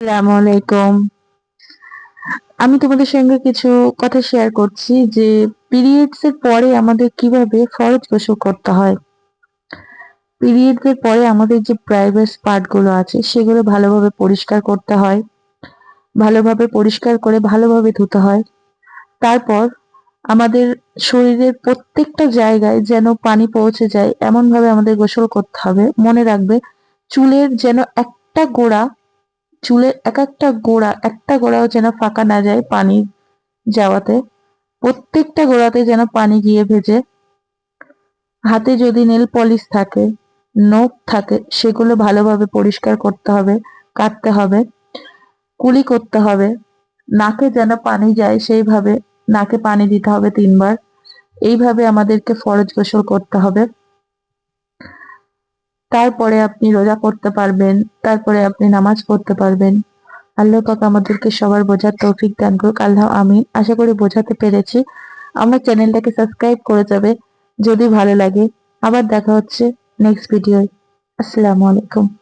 আলাইকুম। আমি তোমাদের সঙ্গে কিছু কথা শেয়ার করছি যে পিরিয়ডস এর পরে আমাদের কীভাবে ফরজ গোসল করতে হয়। পিরিয়ডস এর পরে আমাদের যে প্রাইভেট পার্টগুলো আছে, সেগুলো ভালোভাবে পরিষ্কার করতে হয়, ভালোভাবে পরিষ্কার করে ভালোভাবে ধুতে হয়। তারপর আমাদের শরীরের প্রত্যেকটা জায়গায় যেন পানি পৌঁছে যায় এমন ভাবে আমাদের গোসল করতে হবে। মনে রাখবে, চুলের যেন একটা গোড়া চুলের এক একটা গোড়া, একটা গোড়াও যেন ফাঁকা না যায় পানি যাওয়াতে। প্রত্যেকটা গোড়াতে যেন পানি গিয়ে ভেজে। হাতে যদি নেল পলিশ থাকে নখ থাকে, সেগুলো ভালোভাবে পরিষ্কার করতে হবে, কাটতে হবে, কুলি করতে হবে। নাকে যেন পানি যায়, সেইভাবে নাকে পানি দিতে হবে তিনবার। এইভাবে আমাদেরকে ফরজ গোসল করতে হবে। তারপরে আপনি রোজা করতে পারবেন, তারপরে আপনি নামাজ পড়তে পারবেন। আল্লাহ পাক আমাদেরকে সবার বোঝার তৌফিক দান করুক। আল্লাহ, আমিন। আশা করি বোঝাতে পেরেছি। আমার চ্যানেলটাকে সাবস্ক্রাইব করে যাবে যদি ভালো লাগে। আবার দেখা হচ্ছে নেক্সট ভিডিও আসসালামু আলাইকুম।